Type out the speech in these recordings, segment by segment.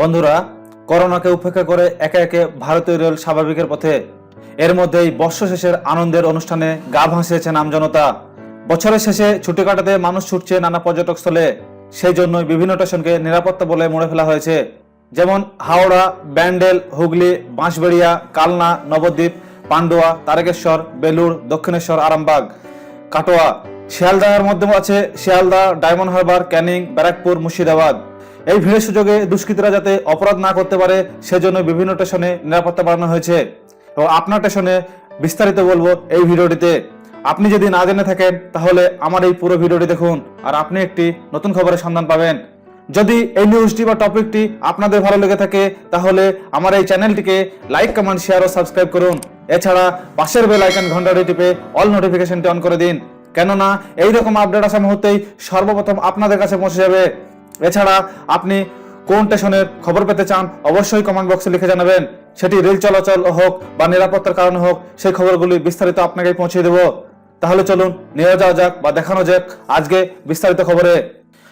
বন্ধুরা, করোনাকে উপেক্ষা করে একে একে ভারতীয় রেল স্বাভাবিকের পথে। এর মধ্যেই বর্ষ শেষের আনন্দের অনুষ্ঠানে গা ভাসিয়েছে নামজনতা বছরের শেষে ছুটি কাটাতে মানুষ ছুটছে নানা পর্যটক স্থলে। সেই জন্যই বিভিন্ন স্টেশনকে নিরাপত্তা বলে মনে ফেলা হয়েছে। যেমন হাওড়া, ব্যান্ডেল, হুগলি, বাঁশবেড়িয়া, কালনা, নবদ্বীপ, পান্ডুয়া, তারকেশ্বর, বেলুড়, দক্ষিণেশ্বর, আরামবাগ, কাটোয়া। শিয়ালদার মধ্যে আছে শিয়ালদা, ডায়মন্ড হারবার, ক্যানিং, ব্যারাকপুর, মুর্শিদাবাদ। এই ভিড়ের সুযোগে দুষ্কৃতীরা যাতে অপরাধ না করতে পারে, সেজন্য বিভিন্ন স্টেশনে নিরাপত্তা বাড়ানো হয়েছে। এবং আপনার স্টেশনে বিস্তারিত বলব এই ভিডিওটিতে। আপনি যদি না জেনে থাকেন, তাহলে আমার এই পুরো ভিডিওটি দেখুন আর আপনি একটি নতুন খবরের সন্ধান পাবেন। যদি এই নিউজটি বা টপিকটি আপনাদের ভালো লেগে থাকে, তাহলে আমার এই চ্যানেলটিকে লাইক, কমেন্ট, শেয়ার ও সাবস্ক্রাইব করুন। এছাড়া পাশের বেল আইকন ঘন্টাটি টিপে অল নোটিফিকেশনটি অন করে দিন। কেননা এই রকম আপডেট আসা মুহূর্তেই সর্বপ্রথম আপনাদের কাছে পৌঁছে যাবে। এছাড়া আপনি কোন স্টেশনের খবর পেতে চান, অবশ্যই কমেন্ট বক্সে লিখে জানাবেন। সেটি রেল চলাচল হোক বা নিরাপত্তার কারণে হোক, সেই খবরগুলি বিস্তারিত আপনাকে পৌঁছে দেব। তাহলে চলুন নিয়ে যাওয়া যাক বা দেখানো যাক আজকে বিস্তারিত খবরে।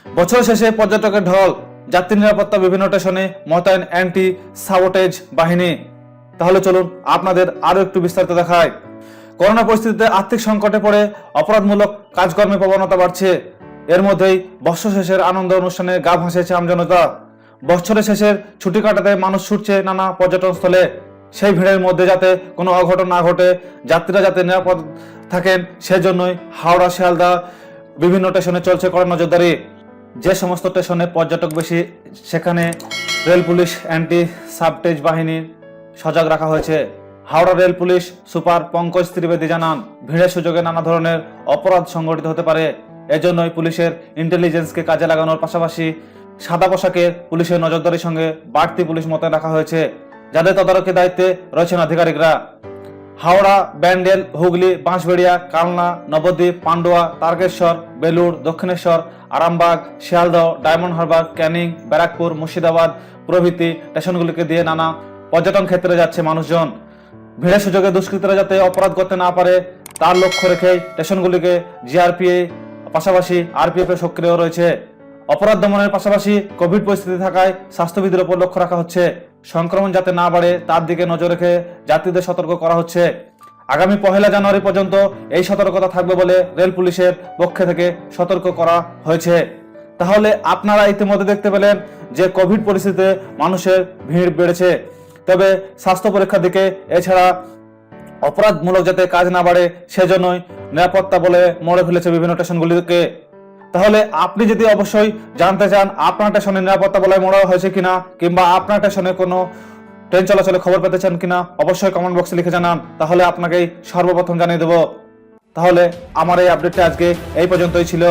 বছর শেষে পর্যটকের ঢল, যাত্রী নিরাপত্তা বিভিন্ন স্টেশনে মোতায়েন অ্যান্টি সাবোটেজ বাহিনী। তাহলে চলুন আপনাদের আরও একটু বিস্তারিত দেখায় করোনা পরিস্থিতিতে আর্থিক সংকটে পড়ে, অপরাধমূলক কাজকর্মে প্রবণতা বাড়ছে। এর মধ্যেই বর্ষ শেষের আনন্দ অনুষ্ঠানে গা ভাসিয়েছে আমজনতা। বছরের শেষের ছুটি কাটাতে মানুষ ছুটছে নানা পর্যটন স্থলে। সেই ভিড়ের মধ্যে যাতে কোনো অঘটন না ঘটে, যাত্রীরা যাতে নিরাপদ থাকেন, সেজন্যই হাওড়া, শিয়ালদা বিভিন্ন স্টেশনে চলছে কড়া নজরদারি যে সমস্ত স্টেশনে পর্যটক বেশি, সেখানে রেল পুলিশ, অ্যান্টি সাবটেজ বাহিনীর সজাগ রাখা হয়েছে। Howrah rail police super Pankaj Trivedi জানান, ভিড়ের সুযোগে নানা ধরনের অপরাধ সংগঠিত হতে পারে। এজন্যই পুলিশের ইন্টেলিজেন্সকে কাজে লাগানোর পাশাপাশি সাদা পোশাকের পুলিশের নজরদারির সঙ্গে বাড়তি পুলিশ মোতায়েন রাখা হয়েছে, যাদের তদারকি দায়িত্বে রয়েছেন আধিকারিকরা। হাওড়া, ব্যান্ডেল, হুগলি, বাঁশবেড়িয়া, কালনা, নবদ্বীপ, পান্ডুয়া, তারকেশ্বর, বেলুড়, দক্ষিণেশ্বর, আরামবাগ, শিয়ালদহ, ডায়মন্ড হারবার, ক্যানিং, ব্যারাকপুর, মুর্শিদাবাদ, প্রভৃতি স্টেশনগুলিকে দিয়ে নানা পর্যটন ক্ষেত্রে যাচ্ছে মানুষজন। ভিড়ের সুযোগে দুষ্কৃতীরা যাতে অপরাধ করতে না পারে, তার লক্ষ্য রেখে স্টেশনগুলিকে জিআরপিএ পাশাপাশি আরপিএফ সক্রিয় রয়েছে। অপরাধ দমনের পাশাপাশি কোভিড পরিস্থিতি থাকায় স্বাস্থ্যবিধির উপর লক্ষ্য রাখা হচ্ছে। সংক্রমণ যাতে না বাড়ে, তার দিকে নজর রেখে যাত্রীদের সতর্ক করা হচ্ছে। আগামী পহেলা জানুয়ারি পর্যন্ত এই সতর্কতা থাকবে বলে রেল পুলিশের পক্ষ থেকে সতর্ক করা হয়েছে। তাহলে আপনারা ইতিমধ্যে দেখতে পেলেন যে কোভিড পরিস্থিতিতে মানুষের ভিড় বেড়েছে। তবে স্বাস্থ্য পরীক্ষার দিকে এছাড়া অপরাধমূলক যাতে কাজ না বাড়ে, সেজন্যই নিরাপত্তা বলে মরে ফেলেছে বিভিন্ন স্টেশনগুলিকে। তাহলে আপনি যদি অবশ্যই জানতে চান আপনার স্টেশনে নিরাপত্তা বলে মরা হয়েছে কিনা, কিংবা আপনার স্টেশনে কোনো ট্রেন চলাচলে খবর পেতে চান কিনা, অবশ্যই কমেন্ট বক্সে লিখে জানান, তাহলে আপনাকেই সর্বপ্রথম জানিয়ে দেব। তাহলে আমার এই আপডেটটা আজকে এই পর্যন্তই ছিল।